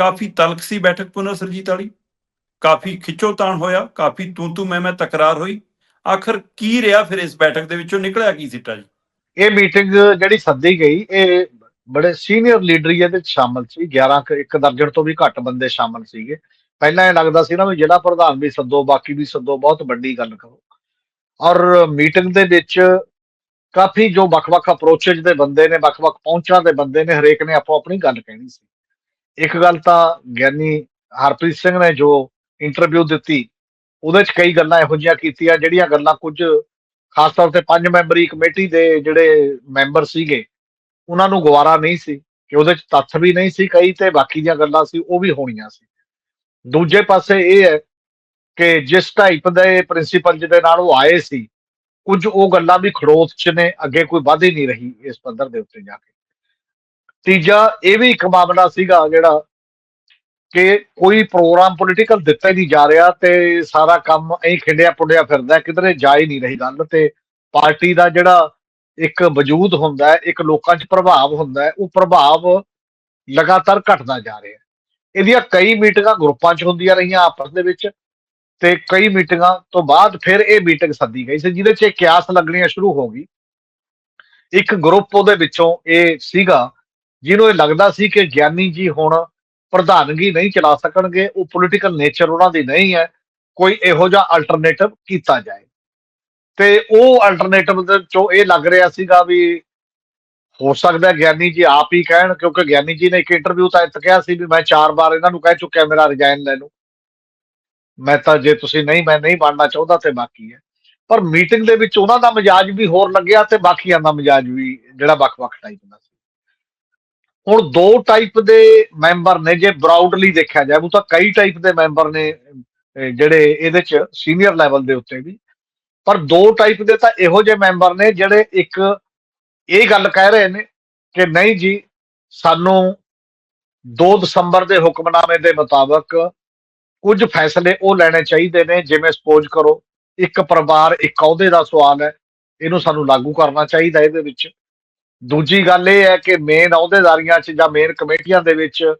ਕਾਫੀ ਤਲਕ ਸੀ ਬੈਠਕ ਪੁਨਰ ਸਰਜੀਤ ਵਾਲੀ। ਕਾਫੀ ਖਿੱਚੋਤਾਣ ਹੋਇਆ, ਕਾਫੀ ਤੂੰ ਤੂੰ ਮੈਂ ਮੈਂ ਤਕਰਾਰ ਹੋਈ। ਆਖਰ ਕੀ ਰਿਹਾ ਫਿਰ ਇਸ ਬੈਠਕ ਦੇ ਵਿੱਚੋਂ? ਨਿਕਲਿਆ ਕੀ ਸਿੱਟਾ ਜੀ? ਇਹ ਮੀਟਿੰਗ ਜਿਹੜੀ ਸੱਦੀ ਗਈ, ਇਹ ਬੜੇ ਸੀਨੀਅਰ ਲੀਡਰ ਹੀ ਇਹਦੇ ਵਿੱਚ ਸ਼ਾਮਲ ਸੀ। 11 ਇੱਕ ਦਰਜਨ ਤੋਂ ਵੀ ਘੱਟ ਬੰਦੇ ਸ਼ਾਮਲ ਸੀਗੇ। ਪਹਿਲਾਂ ਇਹ ਲੱਗਦਾ ਸੀ ਨਾ ਵੀ ਜਿਹੜਾ ਪ੍ਰਧਾਨ ਵੀ ਸੱਦੋ, ਬਾਕੀ ਵੀ ਸੱਦੋ, ਬਹੁਤ ਵੱਡੀ ਗੱਲ ਕਰੋ। ਔਰ ਮੀਟਿੰਗ ਦੇ ਵਿੱਚ ਕਾਫੀ ਜੋ ਵੱਖ-ਵੱਖ ਅਪਰੋਚੇਜ ਦੇ ਬੰਦੇ ਨੇ, ਵੱਖ-ਵੱਖ ਪਹੁੰਚਾਂ ਦੇ ਬੰਦੇ ਨੇ, ਹਰੇਕ ਨੇ ਆਪੋ ਆਪਣੀ ਗੱਲ ਕਹਿਣੀ ਸੀ। ਇੱਕ ਗੱਲ ਤਾਂ ਗਿਆਨੀ ਹਰਪ੍ਰੀਤ ਸਿੰਘ ਨੇ ਜੋ ਇੰਟਰਵਿਊ ਦਿੱਤੀ, ਉਹਦੇ 'ਚ ਕਈ ਗੱਲਾਂ ਇਹੋ ਜਿਹੀਆਂ ਕੀਤੀਆਂ, ਜਿਹੜੀਆਂ ਗੱਲਾਂ ਕੁਝ ਖਾਸ ਤੌਰ ਤੇ ਪੰਜ ਮੈਂਬਰੀ ਕਮੇਟੀ ਦੇ ਜਿਹੜੇ ਮੈਂਬਰ ਸੀਗੇ, ਉਹਨਾਂ ਨੂੰ ਗਵਾਰਾ ਨਹੀਂ ਸੀ ਕਿ ਉਹਦੇ 'ਚ ਤੱਥ ਵੀ ਨਹੀਂ ਸੀ ਕਈ ਤੇ ਬਾਕੀ ਦੀਆਂ ਗੱਲਾਂ ਸੀ, ਉਹ ਵੀ ਹੋਣੀਆਂ ਸੀ। ਦੂਜੇ ਪਾਸੇ ਇਹ ਹੈ ਕਿ ਜਿਸ ਟਾਈਪ ਦੇ ਪ੍ਰਿੰਸੀਪਲ ਜਿਹਦੇ ਨਾਲ ਉਹ ਆਏ ਸੀ, ਕੁਝ ਉਹ ਗੱਲਾਂ ਵੀ ਖੜੋਤ 'ਚ ਨੇ, ਅੱਗੇ ਕੋਈ ਵੱਧ ਹੀ ਨਹੀਂ ਰਹੀ ਇਸ ਪੱਧਰ ਦੇ ਉੱਤੇ ਜਾ ਕੇ। ਤੀਜਾ ਇਹ ਵੀ ਇੱਕ ਮਾਮਲਾ ਸੀਗਾ ਜਿਹੜਾ ਕਿ ਕੋਈ ਪ੍ਰੋਗਰਾਮ ਪੋਲੀਟੀਕਲ ਦਿੱਤਾ ਹੀ ਨਹੀਂ ਜਾ ਰਿਹਾ ਤੇ ਸਾਰਾ ਕੰਮ ਐਂ ਖਿੰਡਿਆ ਪੁੰਡਿਆ ਫਿਰਦਾ, ਕਿਧਰੇ ਜਾ ਹੀ ਨਹੀਂ ਰਹੀ ਗੱਲ ਤੇ ਪਾਰਟੀ ਦਾ ਜਿਹੜਾ ਇੱਕ ਵਜੂਦ ਹੁੰਦਾ ਇੱਕ ਲੋਕਾਂ 'ਚ ਪ੍ਰਭਾਵ ਹੁੰਦਾ ਉਹ ਪ੍ਰਭਾਵ ਲਗਾਤਾਰ ਘਟਦਾ ਜਾ ਰਿਹਾ ਇਹਦੀਆਂ ਕਈ ਮੀਟਿੰਗਾਂ ਗਰੁੱਪਾਂ 'ਚ ਹੁੰਦੀਆਂ ਰਹੀਆਂ ਆਪਸ ਦੇ ਵਿੱਚ ਤੇ ਕਈ ਮੀਟਿੰਗਾਂ ਤੋਂ ਬਾਅਦ ਫਿਰ ਇਹ ਮੀਟਿੰਗ ਸੱਦੀ ਗਈ ਸੀ, ਜਿਹਦੇ 'ਚ ਕਿਆਸ ਲੱਗਣੀਆਂ ਸ਼ੁਰੂ ਹੋ ਗਈ। ਇੱਕ ਗਰੁੱਪ ਉਹਦੇ ਵਿੱਚੋਂ ਇਹ ਸੀਗਾ ਜਿਹਨੂੰ ਇਹ ਲੱਗਦਾ ਸੀ ਕਿ ਗਿਆਨੀ ਜੀ ਹੁਣ ਪ੍ਰਧਾਨਗੀ ਨਹੀਂ ਚਲਾ ਸਕਣਗੇ, ਉਹ ਪੋਲੀਟੀਕਲ ਨੇਚਰ ਉਹਨਾਂ ਦੀ ਨਹੀਂ ਹੈ, ਕੋਈ ਇਹੋ ਜਿਹਾ ਅਲਟਰਨੇਟਿਵ ਕੀਤਾ ਜਾਏ। ਤੇ ਉਹ ਅਲਟਰਨੇਟਿਵ ਦੇ ਚੋਂ ਇਹ ਲੱਗ ਰਿਹਾ ਸੀਗਾ ਵੀ ਹੋ ਸਕਦਾ ਗਿਆਨੀ ਜੀ ਆਪ ਹੀ ਕਹਿਣ, ਕਿਉਂਕਿ ਗਿਆਨੀ ਜੀ ਨੇ ਇੱਕ ਇੰਟਰਵਿਊ ਤਾਂ ਇੱਥੇ ਕਿਹਾ ਸੀ ਵੀ ਮੈਂ ਚਾਰ ਵਾਰ ਇਹਨਾਂ ਨੂੰ ਕਹਿ ਚੁੱਕਿਆ ਮੇਰਾ ਰਿਜ਼ਾਈਨ ਲੈ ਲਓ ਮੈਂ ਤਾਂ ਜੇ ਤੁਸੀਂ ਨਹੀਂ, ਮੈਂ ਨਹੀਂ ਬਣਨਾ ਚਾਹੁੰਦਾ ਤੇ ਬਾਕੀ ਹੈ। ਪਰ ਮੀਟਿੰਗ ਦੇ ਵਿੱਚ ਉਹਨਾਂ ਦਾ ਮਿਜਾਜ ਵੀ ਹੋਰ ਲੱਗਿਆ ਤੇ ਬਾਕੀਆਂ ਦਾ ਮਿਜਾਜ ਵੀ ਜਿਹੜਾ ਵੱਖ-ਵੱਖ ਟਾਈਪ ਦਾ ਸੀ। ਹੁਣ ਦੋ ਟਾਈਪ ਦੇ ਮੈਂਬਰ ਨੇ ਜੇ ਬਰਾਊਡਲੀ ਦੇਖਿਆ ਜਾਵੇ ਤਾਂ ਕਈ ਟਾਈਪ ਦੇ ਮੈਂਬਰ ਨੇ ਜਿਹੜੇ ਇਹਦੇ ਚ ਸੀਨੀਅਰ ਲੈਵਲ ਦੇ ਉੱਤੇ ਵੀ। ਪਰ ਦੋ ਟਾਈਪ ਦੇ ਤਾਂ ਇਹੋ ਜਿਹੇ ਮੈਂਬਰ ਨੇ ਜਿਹੜੇ ਇੱਕ ਇਹ ਗੱਲ ਕਹਿ ਰਹੇ ਨੇ ਕਿ ਨਹੀਂ ਜੀ, ਸਾਨੂੰ 2 ਦਸੰਬਰ ਦੇ ਹੁਕਮਨਾਮੇ ਦੇ ਮੁਤਾਬਕ ਕੁਝ ਫੈਸਲੇ ਉਹ ਲੈਣੇ ਚਾਹੀਦੇ ਨੇ, ਜਿਵੇਂ ਸਪੋਜ਼ ਕਰੋ, ਇੱਕ ਪਰਿਵਾਰ ਇੱਕ ਅਹੁਦੇ ਦਾ ਸਵਾਲ ਹੈ, ਇਹਨੂੰ ਸਾਨੂੰ ਲਾਗੂ ਕਰਨਾ ਚਾਹੀਦਾ ਇਹਦੇ ਵਿੱਚ। ਦੂਜੀ ਗੱਲ ਇਹ ਹੈ ਕਿ ਮੇਨ ਅਹੁਦੇਦਾਰੀਆਂ 'ਚ ਜਾਂ ਮੇਨ ਕਮੇਟੀਆਂ ਦੇ ਵਿੱਚ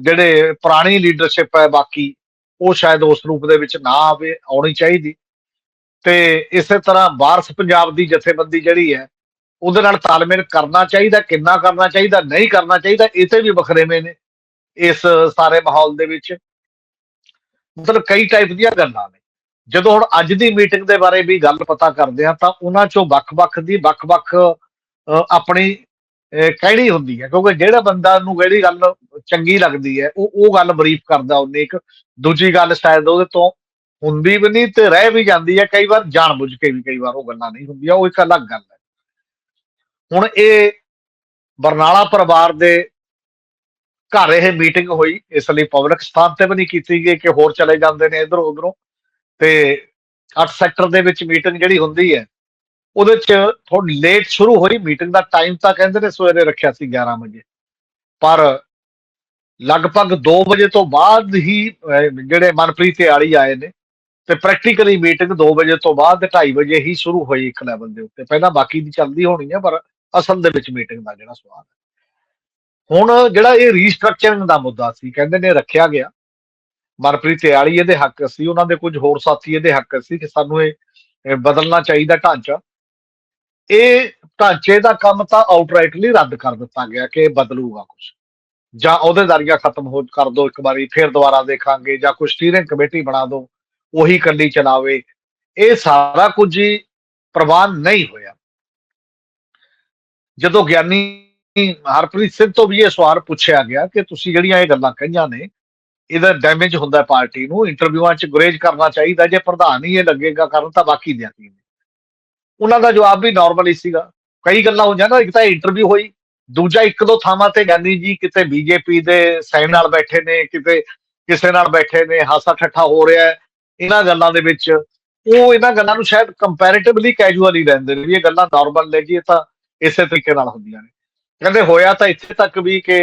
ਜਿਹੜੇ ਪੁਰਾਣੀ ਲੀਡਰਸ਼ਿਪ ਹੈ ਬਾਕੀ, ਉਹ ਸ਼ਾਇਦ ਉਸ ਰੂਪ ਦੇ ਵਿੱਚ ਨਾ ਆਵੇ, ਆਉਣੀ ਚਾਹੀਦੀ। ਤੇ ਇਸੇ ਤਰ੍ਹਾਂ ਵਾਰਸ ਪੰਜਾਬ ਦੀ ਜਥੇਬੰਦੀ ਜਿਹੜੀ ਹੈ, ਉਹਦੇ ਨਾਲ ਤਾਲਮੇਲ ਕਰਨਾ ਚਾਹੀਦਾ, ਕਿੰਨਾ ਕਰਨਾ ਚਾਹੀਦਾ, ਨਹੀਂ ਕਰਨਾ ਚਾਹੀਦਾ, ਇਹ ਤੇ ਵੀ ਵਖਰੇਵੇਂ ਨੇ ਇਸ ਸਾਰੇ ਮਾਹੌਲ ਦੇ ਵਿੱਚ। ਮਤਲਬ ਕਈ ਟਾਈਪ ਦੀਆਂ ਗੱਲਾਂ ਨੇ। ਜਦੋਂ ਹੁਣ ਅੱਜ ਦੀ ਮੀਟਿੰਗ ਦੇ ਬਾਰੇ ਵੀ ਗੱਲ ਪਤਾ ਕਰਦੇ ਆ ਤਾਂ ਉਹਨਾਂ ਚੋਂ ਵੱਖ-ਵੱਖ ਦੀ ਵੱਖ-ਵੱਖ ਆਪਣੀ ਕਹਿਣੀ ਹੁੰਦੀ ਹੈ, ਕਿਉਂਕਿ ਜਿਹੜਾ ਬੰਦਾ ਨੂੰ ਜਿਹੜੀ ਗੱਲ ਚੰਗੀ ਲੱਗਦੀ ਹੈ, ਉਹ ਉਹ ਗੱਲ ਬਰੀਫ ਕਰਦਾ ਉਹਨੇ ਇੱਕ, ਦੂਜੀ ਗੱਲ ਸ਼ਾਇਦ ਉਹਦੇ ਤੋਂ ਹੁੰਦੀ ਵੀ ਨਹੀਂ ਤੇ ਰਹਿ ਵੀ ਜਾਂਦੀ ਹੈ, ਕਈ ਵਾਰ ਜਾਣ ਬੁੱਝ ਕੇ ਵੀ ਕਈ ਵਾਰ ਉਹ ਗੱਲਾਂ ਨਹੀਂ ਹੁੰਦੀਆਂ, ਉਹ ਇੱਕ ਅਲੱਗ ਗੱਲ ਹੈ। ਹੁਣ ਇਹ ਬਰਨਾਲਾ ਪਰਿਵਾਰ ਦੇ ਘਰ ਇਹ ਮੀਟਿੰਗ ਹੋਈ, ਇਸ ਲਈ ਪਬਲਿਕ ਸਥਾਨ ਤੇ ਵੀ ਨਹੀਂ ਕੀਤੀ ਗਈ ਕਿ ਹੋਰ ਚਲੇ ਜਾਂਦੇ ਨੇ ਇਧਰੋਂ ਉਧਰੋਂ ਤੇ 8 ਸੈਕਟਰ ਦੇ ਵਿੱਚ ਮੀਟਿੰਗ ਜਿਹੜੀ ਹੁੰਦੀ ਹੈ ਉਹਦੇ ਚ ਥੋੜੀ ਲੇਟ ਸ਼ੁਰੂ ਹੋਈ ਮੀਟਿੰਗ ਦਾ ਟਾਈਮ ਤਾਂ ਕਹਿੰਦੇ ਨੇ ਸਵੇਰੇ ਰੱਖਿਆ ਸੀ 11 ਵਜੇ। ਪਰ ਲਗਭਗ 2 ਵਜੇ ਤੋਂ ਬਾਅਦ ਹੀ ਜਿਹੜੇ ਮਨਪ੍ਰੀਤ ਆਲੀ ਆਏ ਨੇ, ਤੇ ਪ੍ਰੈਕਟੀਕਲੀ ਮੀਟਿੰਗ 2 ਵਜੇ ਤੋਂ ਬਾਅਦ 2:30 ਵਜੇ ਹੀ ਸ਼ੁਰੂ ਹੋਈ ਇੱਕ ਲੈਵਲ ਦੇ ਉੱਤੇ। ਪਹਿਲਾਂ ਬਾਕੀ ਦੀ ਚੱਲਦੀ ਹੋਣੀ ਹੈ ਪਰ ਅਸਲ ਦੇ ਵਿੱਚ ਮੀਟਿੰਗ ਦਾ ਜਿਹੜਾ ਸਵਾਲ ਹੈ। ਹੁਣ ਜਿਹੜਾ ਇਹ ਰੀਸਟਰਕਚਰਿੰਗ ਦਾ ਮੁੱਦਾ ਸੀ, ਕਹਿੰਦੇ ਨੇ ਰੱਖਿਆ ਗਿਆ। ਮਨਪ੍ਰੀਤ ਆਲੀ ਇਹਦੇ ਹੱਕ ਸੀ, ਉਹਨਾਂ ਦੇ ਕੁਝ ਹੋਰ ਸਾਥੀ ਇਹਦੇ ਹੱਕ ਸੀ ਕਿ ਸਾਨੂੰ ਇਹ ਬਦਲਣਾ ਚਾਹੀਦਾ ਢਾਂਚਾ। ਇਹ ਢਾਂਚੇ ਦਾ ਕੰਮ ਤਾਂ ਆਊਟਰਾਈਟਲੀ ਰੱਦ ਕਰ ਦਿੱਤਾ ਗਿਆ ਕਿ ਬਦਲੂਗਾ ਕੁਝ ਜਾਂ ਅਹੁਦੇਦਾਰੀਆਂ ਖਤਮ ਹੋ, ਕਰ ਦੋ ਇੱਕ ਵਾਰੀ, ਫਿਰ ਦੁਬਾਰਾ ਦੇਖਾਂਗੇ, ਜਾਂ ਕੋਈ ਸਟੀਅਰਿੰਗ ਕਮੇਟੀ ਬਣਾ ਦੋ, ਉਹੀ ਇਕੱਲੀ ਚਲਾਵੇ। ਇਹ ਸਾਰਾ ਕੁਝ ਹੀ ਪ੍ਰਵਾਨ ਨਹੀਂ ਹੋਇਆ। ਜਦੋਂ ਗਿਆਨੀ ਹਰਪ੍ਰੀਤ ਸਿੰਘ ਤੋਂ ਵੀ ਇਹ ਸਵਾਲ ਪੁੱਛਿਆ ਗਿਆ ਕਿ ਤੁਸੀਂ ਜਿਹੜੀਆਂ ਇਹ ਗੱਲਾਂ ਕਹੀਆਂ ਨੇ, ਇਹਦਾ ਡੈਮੇਜ ਹੁੰਦਾ ਪਾਰਟੀ ਨੂੰ ਇੰਟਰਵਿਊਆਂ 'ਚ ਗੁਰੇਜ ਕਰਨਾ ਚਾਹੀਦਾ, ਜੇ ਪ੍ਰਧਾਨ ਹੀ ਇਹ ਲੱਗੇਗਾ ਕਰਨ ਤਾਂ ਬਾਕੀ ਦਿਆਂ ਕੀ ਉਹਨਾਂ ਦਾ ਜਵਾਬ ਵੀ ਨਾਰਮਲ ਹੀ ਸੀਗਾ। ਕਈ ਗੱਲਾਂ ਹੋ ਨਾ ਇੱਕ ਤਾਂ ਇੰਟਰਵਿਊ ਹੋਈ, ਦੂਜਾ ਇੱਕ ਦੋ ਥਾਵਾਂ ਤੇ ਗਾਂਧੀ ਜੀ ਕਿਤੇ ਬੀਜੇਪੀ ਦੇ ਸਾਈਨ ਨਾਲ ਬੈਠੇ ਨੇ, ਕਿਤੇ ਕਿਸੇ ਨਾਲ ਬੈਠੇ ਨੇ, ਹਾਸਾ ਠੱਠਾ ਹੋ ਰਿਹਾ ਹੈ। ਇਹਨਾਂ ਗੱਲਾਂ ਦੇ ਵਿੱਚ ਉਹ ਇਹਨਾਂ ਗੱਲਾਂ ਨੂੰ ਸ਼ਾਇਦ ਕੰਪੈਰੀਟਿਵਲੀ ਕੈਜੂਅਲੀ ਲੈਂਦੇ ਨੇ ਵੀ ਇਹ ਗੱਲਾਂ ਨਾਰਮਲ ਨੇ ਜੀ, ਇਹ ਤਾਂ ਇਸੇ ਤਰੀਕੇ ਨਾਲ ਹੁੰਦੀਆਂ ਨੇ। ਕਹਿੰਦੇ ਹੋਇਆ ਤਾਂ ਇੱਥੇ ਤੱਕ ਵੀ ਕਿ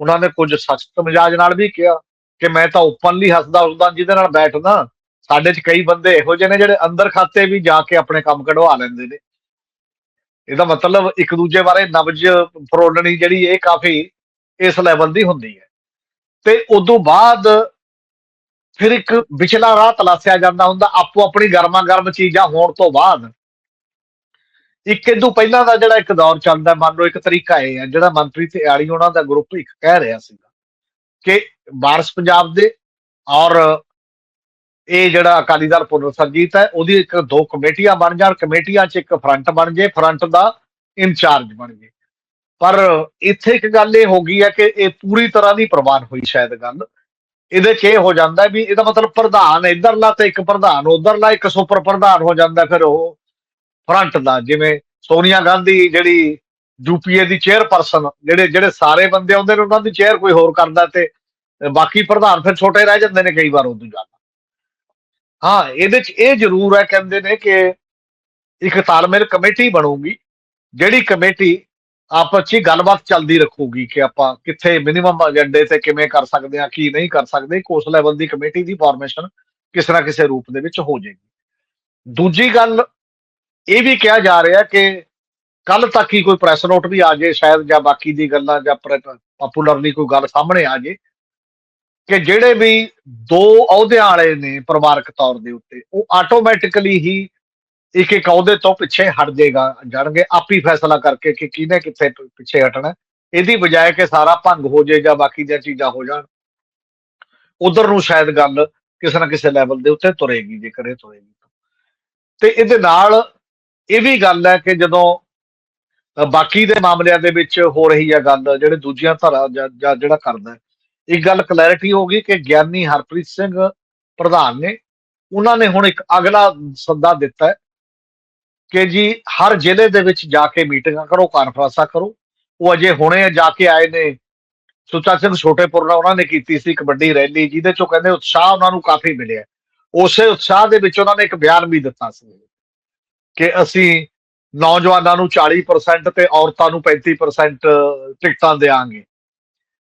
ਉਹਨਾਂ ਨੇ ਕੁਝ ਸਖਤ ਮਿਜਾਜ ਨਾਲ ਵੀ ਕਿਹਾ ਕਿ ਮੈਂ ਤਾਂ ਓਪਨਲੀ ਹੱਸਦਾ ਉਸਦਾ ਜਿਹਦੇ ਨਾਲ ਬੈਠਦਾ ਸਾਡੇ 'ਚ ਕਈ ਬੰਦੇ ਇਹੋ ਜਿਹੇ ਨੇ ਜਿਹੜੇ ਅੰਦਰ ਖਾਤੇ ਵੀ ਜਾ ਕੇ ਆਪਣੇ ਕੰਮ ਕਢਵਾ ਲੈਂਦੇ ਨੇ। ਇਹਦਾ ਮਤਲਬ ਇੱਕ ਦੂਜੇ ਬਾਰੇ ਨਬਜ ਫਰੋਲਣੀ ਜਿਹੜੀ ਇਹ ਕਾਫੀ ਇਸ ਲੈਵਲ ਦੀ ਹੁੰਦੀ ਹੈ। ਤੇ ਉਦੋਂ ਬਾਅਦ ਫਿਰ ਇੱਕ ਵਿਚਲਾ ਰਾਹ ਤਲਾਸਿਆ ਜਾਂਦਾ ਹੁੰਦਾ, ਆਪੋ ਆਪਣੀ ਗਰਮਾ ਗਰਮ ਚੀਜ਼ਾਂ ਹੋਣ ਤੋਂ ਬਾਅਦ। ਇੱਕ ਇਦੋਂ ਪਹਿਲਾਂ ਦਾ ਜਿਹੜਾ ਇੱਕ ਦੌਰ ਚੱਲਦਾ, ਮੰਨ ਲਓ ਇੱਕ ਤਰੀਕਾ ਇਹ ਹੈ, ਜਿਹੜਾ ਮਨਪ੍ਰੀਤ ਤੇ ਆਲੀ ਉਹਨਾਂ ਦਾ ਗਰੁੱਪ ਇੱਕ ਕਹਿ ਰਿਹਾ ਸੀਗਾ ਕਿ ਵਾਰਸ ਪੰਜਾਬ ਦੇ ਔਰ ਇਹ ਜਿਹੜਾ ਅਕਾਲੀ ਦਲ ਪੁਨਰਸੰਜੀਤ ਹੈ, ਉਹਦੀ ਇੱਕ ਦੋ ਕਮੇਟੀਆਂ ਬਣ ਜਾਣ, ਕਮੇਟੀਆਂ 'ਚ ਇੱਕ ਫਰੰਟ ਬਣ ਜੇ, ਫਰੰਟ ਦਾ ਇੰਚਾਰਜ ਬਣ ਜੇ। ਪਰ ਇੱਥੇ ਇੱਕ ਗੱਲ ਇਹ ਹੋ ਗਈ ਹੈ ਕਿ ਇਹ ਪੂਰੀ ਤਰ੍ਹਾਂ ਦੀ ਪ੍ਰਵਾਨ ਹੋਈ ਸ਼ਾਇਦ ਗੱਲ। ਇਹਦੇ 'ਚ ਇਹ ਹੋ ਜਾਂਦਾ ਵੀ ਇਹਦਾ ਮਤਲਬ ਪ੍ਰਧਾਨ ਇਧਰਲਾ ਤੇ ਇੱਕ ਪ੍ਰਧਾਨ, ਉਧਰਲਾ ਇੱਕ ਸੁਪਰ ਪ੍ਰਧਾਨ ਹੋ ਜਾਂਦਾ ਫਿਰ ਉਹ ਫਰੰਟ ਦਾ। ਜਿਵੇਂ ਸੋਨੀਆ ਗਾਂਧੀ ਜਿਹੜੀ ਯੂਪੀਏ ਦੀ ਚੇਅਰਪਰਸਨ, ਜਿਹੜੇ ਜਿਹੜੇ ਸਾਰੇ ਬੰਦੇ ਆਉਂਦੇ ਨੇ, ਉਹਨਾਂ ਦੀ ਚੇਅਰ ਕੋਈ ਹੋਰ ਕਰਦਾ ਤੇ ਬਾਕੀ ਪ੍ਰਧਾਨ ਫਿਰ ਛੋਟੇ ਰਹਿ ਜਾਂਦੇ ਨੇ ਕਈ ਵਾਰ ਉਦੋਂ ਜ਼ਿਆਦਾ। ਹਾਂ, ਇਹਦੇ 'ਚ ਇਹ ਜ਼ਰੂਰ ਹੈ, ਕਹਿੰਦੇ ਨੇ ਕਿ ਇੱਕ ਤਾਲਮੇਲ ਕਮੇਟੀ ਬਣੂਗੀ, ਜਿਹੜੀ ਕਮੇਟੀ ਆਪਸ 'ਚ ਹੀ ਗੱਲਬਾਤ ਚੱਲਦੀ ਰੱਖੂਗੀ ਕਿ ਆਪਾਂ ਕਿੱਥੇ ਮਿਨੀਮਮ ਏਜੰਡੇ ਤੇ ਕਿਵੇਂ ਕਰ ਸਕਦੇ ਆ ਕੀ ਨਹੀਂ ਕਰ ਸਕਦੇ ਕੋਸ ਲੈਵਲ ਦੀ ਕਮੇਟੀ ਦੀ ਫਾਰਮੇਸ਼ਨ ਕਿਸੇ ਨਾ ਕਿਸੇ ਰੂਪ ਦੇ ਵਿੱਚ ਹੋ ਜਾਏਗੀ। ਦੂਜੀ ਗੱਲ ਇਹ ਵੀ ਕਿਹਾ ਜਾ ਰਿਹਾ ਕਿ ਕੱਲ ਤੱਕ ਹੀ ਕੋਈ ਪ੍ਰੈਸ ਨੋਟ ਵੀ ਆ ਜਾਏ ਸ਼ਾਇਦ ਜਾਂ ਬਾਕੀ ਦੀ ਗੱਲਾਂ ਜਾਂ ਪਪੂਲਰਲੀ ਕੋਈ ਗੱਲ ਸਾਹਮਣੇ ਆ ਜਾਏ ਕਿ ਜਿਹੜੇ ਵੀ ਦੋ ਅਹੁਦਿਆਂ ਵਾਲੇ ਨੇ ਪਰਿਵਾਰਕ ਤੌਰ ਦੇ ਉੱਤੇ, ਉਹ ਆਟੋਮੈਟਿਕਲੀ ਹੀ ਇੱਕ ਇੱਕ ਅਹੁਦੇ ਤੋਂ ਪਿੱਛੇ ਹਟ ਜਾਏਗਾ ਜਾਣਗੇ, ਆਪ ਹੀ ਫੈਸਲਾ ਕਰਕੇ ਕਿ ਕਿਹਨੇ ਕਿੱਥੇ ਪਿੱਛੇ ਹਟਣਾ। ਇਹਦੀ ਬਜਾਏ ਕਿ ਸਾਰਾ ਭੰਗ ਹੋ ਜਾਏ ਜਾਂ ਬਾਕੀ ਦੀਆਂ ਚੀਜ਼ਾਂ ਹੋ ਜਾਣ, ਉਧਰ ਨੂੰ ਸ਼ਾਇਦ ਗੱਲ ਕਿਸੇ ਨਾ ਕਿਸੇ ਲੈਵਲ ਦੇ ਉੱਤੇ ਤੁਰੇਗੀ, ਜੇਕਰ ਇਹ ਤੁਰੇਗੀ ਤੇ। ਇਹਦੇ ਨਾਲ ਇਹ ਵੀ ਗੱਲ ਹੈ ਕਿ ਜਦੋਂ ਬਾਕੀ ਦੇ ਮਾਮਲਿਆਂ ਦੇ ਵਿੱਚ ਹੋ ਰਹੀ ਹੈ ਗੱਲ, ਜਿਹੜੇ ਦੂਜੀਆਂ ਧਾਰਾ ਜਾਂ ਜਾਂ ਜਿਹੜਾ ਕਰਦਾ ਇੱਕ ਗੱਲ ਕਲੈਰਿਟੀ ਹੋ ਗਈ ਕਿ ਗਿਆਨੀ ਹਰਪ੍ਰੀਤ ਸਿੰਘ ਪ੍ਰਧਾਨ ਨੇ, ਉਹਨਾਂ ਨੇ ਹੁਣ ਇੱਕ ਅਗਲਾ ਸੱਦਾ ਦਿੱਤਾ ਹੈ ਕਿ ਜੀ ਹਰ ਜ਼ਿਲ੍ਹੇ ਦੇ ਵਿੱਚ ਜਾ ਕੇ ਮੀਟਿੰਗਾਂ ਕਰੋ ਕਾਨਫਰੰਸਾਂ ਕਰੋ। ਉਹ ਅਜੇ ਹੁਣੇ ਜਾ ਕੇ ਆਏ ਨੇ। ਸੁੱਚਾ ਸਿੰਘ ਛੋਟੇਪੁਰ ਨਾਲ ਉਹਨਾਂ ਨੇ ਕੀਤੀ ਸੀ ਕਬੱਡੀ ਰੈਲੀ, ਜਿਹਦੇ ਚੋਂ ਕਹਿੰਦੇ ਉਤਸ਼ਾਹ ਉਹਨਾਂ ਨੂੰ ਕਾਫੀ ਮਿਲਿਆ। ਉਸੇ ਉਤਸ਼ਾਹ ਦੇ ਵਿੱਚ ਉਹਨਾਂ ਨੇ ਇੱਕ ਬਿਆਨ ਵੀ ਦਿੱਤਾ ਸੀ ਕਿ ਅਸੀਂ ਨੌਜਵਾਨਾਂ ਨੂੰ 40% ਤੇ ਔਰਤਾਂ ਨੂੰ 35% ਟਿਕਟਾਂ ਦੇਾਂਗੇ